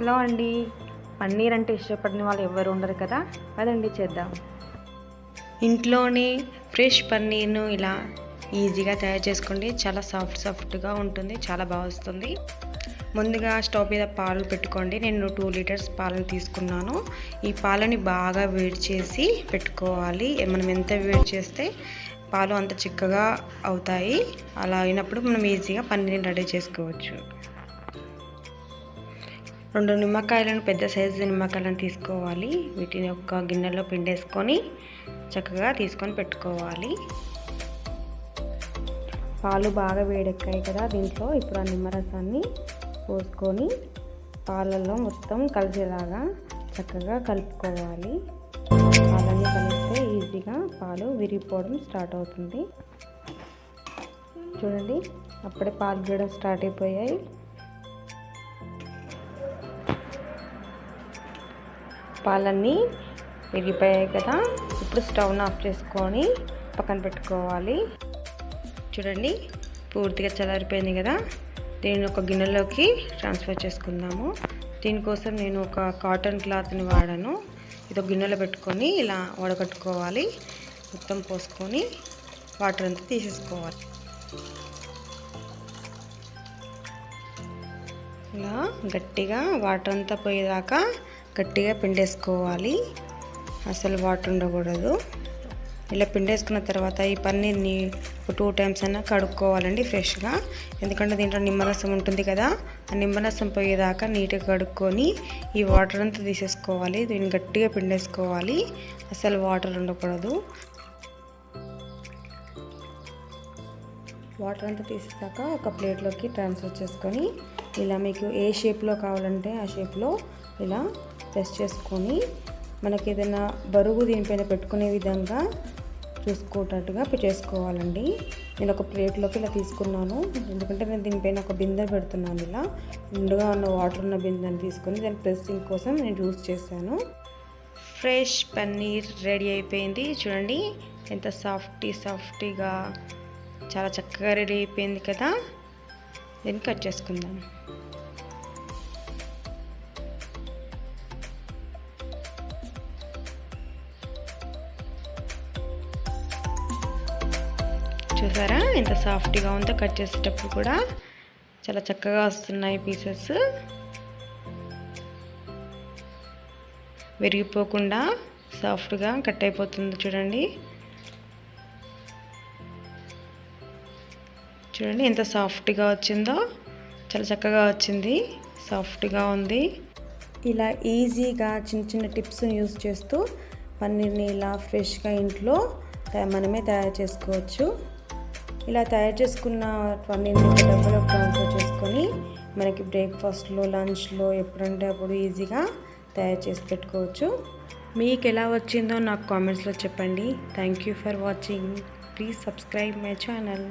Hello అండి. పన్నీర్ అంటే ఇష్టపడిన వాళ్ళు ఎవరు ఉండరు కదా? అదండి చేద్దాం. ఇంట్లోనే ఫ్రెష్ పన్నీర్ను ఇలా ఈజీగా తయారు చేసుకోండి. చాలా సాఫ్ట్ సాఫ్ట్గా ఉంటుంది చాలా బాగా వస్తుంది. ముందుగా స్టవ్ మీద పాలు పెట్టుకోండి. నేను టూ లీటర్స్ పాలను తీసుకున్నాను. ఈ పాలని బాగా వేడి చేసి పెట్టుకోవాలి. మనం ఎంత వేడి చేస్తే పాలు అంత చిక్కగా అవుతాయి. అలా అయినప్పుడు మనం ఈజీగా పన్నీర్ రెడీ చేసుకోవచ్చు. రెండు నిమ్మకాయలను పెద్ద సైజు నిమ్మకాయలను తీసుకోవాలి. వీటిని ఒక గిన్నెలో పిండేసుకొని చక్కగా తీసుకొని పెట్టుకోవాలి. పాలు బాగా వేడెక్కాయి కదా దీంట్లో. ఇప్పుడు ఆ నిమ్మరసాన్ని పోసుకొని పాలల్లో మొత్తం కలిసేలాగా చక్కగా కలుపుకోవాలి. పాలన్నీ కలిస్తే ఈజీగా పాలు విరిగిపోవడం స్టార్ట్ అవుతుంది. చూడండి అప్పుడే పాలు కూడా స్టార్ట్ అయిపోయాయి. పాలన్నీ విరిగిపోయాయి కదా. ఇప్పుడు స్టవ్ను ఆఫ్ చేసుకొని పక్కన పెట్టుకోవాలి. చూడండి పూర్తిగా చల్లారిపోయింది కదా. దీన్ని ఒక గిన్నెలోకి ట్రాన్స్ఫర్ చేసుకుందాము. దీనికోసం నేను ఒక కాటన్ క్లాత్ని వాడాను. ఇది ఒక గిన్నెలో పెట్టుకొని ఇలా వడగట్టుకోవాలి. మొత్తం పోసుకొని వాటర్ అంతా తీసేసుకోవాలి. ఇలా గట్టిగా వాటర్ అంతా పోయేదాకా గట్టిగా పిండేసుకోవాలి. అసలు వాటర్ ఉండకూడదు. ఇలా పిండేసుకున్న తర్వాత ఈ పన్నీర్ని ఒక టూ టైమ్స్ అయినా కడుక్కోవాలండి ఫ్రెష్గా. ఎందుకంటే దీంట్లో నిమ్మరసం ఉంటుంది కదా ఆ నిమ్మరసం పోయేదాకా నీట్గా కడుక్కొని ఈ వాటర్ అంతా తీసేసుకోవాలి. దీన్ని గట్టిగా పిండేసుకోవాలి. అసలు వాటర్ ఉండకూడదు. వాటర్ అంతా తీసేసాక ఒక ప్లేట్లోకి ట్రాన్స్ఫర్ చేసుకొని ఇలా మీకు ఏ షేప్లో కావాలంటే ఆ షేప్లో ఇలా ప్రెస్ చేసుకొని మనకి ఏదైనా బరువు దీనిపైన పెట్టుకునే విధంగా చూసుకునేటట్టుగా చేసుకోవాలండి. నేను ఒక ప్లేట్లోకి ఇలా తీసుకున్నాను. ఎందుకంటే నేను దీనిపైన ఒక బిందె పెడుతున్నాను ఇలా. ముందుగా ఉన్న వాటర్ ఉన్న బిందెని తీసుకొని దాని ప్రెస్సింగ్ కోసం నేను యూస్ చేశాను. ఫ్రెష్ పన్నీర్ రెడీ అయిపోయింది. చూడండి ఎంత సాఫ్టీ సాఫ్టీగా చాలా చక్కగా రెడీ అయిపోయింది కదా. దీన్ని కట్ చేసుకుందాం. చూసారా? ఎంత సాఫ్ట్గా ఉందో కట్ చేసేటప్పుడు కూడా చాలా చక్కగా వస్తున్నాయి పీసెస్. విరిగిపోకుండా సాఫ్ట్గా కట్ అయిపోతుంది చూడండి. చూడండి ఎంత సాఫ్ట్గా వచ్చిందో చాలా చక్కగా వచ్చింది సాఫ్ట్గా ఉంది. ఇలా ఈజీగా చిన్న చిన్న టిప్స్ని యూస్ చేస్తూ పన్నీర్ని ఇలా ఫ్రెష్గా ఇంట్లో మనమే తయారు చేసుకోవచ్చు. ఇలా తయారు చేసుకున్న పన్నీర్ని ఒక ట్రాన్స్ఫర్ చేసుకొని మనకి బ్రేక్ఫాస్ట్లో లంచ్లో ఎప్పుడంటే అప్పుడు ఈజీగా తయారు చేసి పెట్టుకోవచ్చు. మీకు ఎలా వచ్చిందో నాకు కామెంట్స్లో చెప్పండి. Thank you for watching. Please subscribe my channel.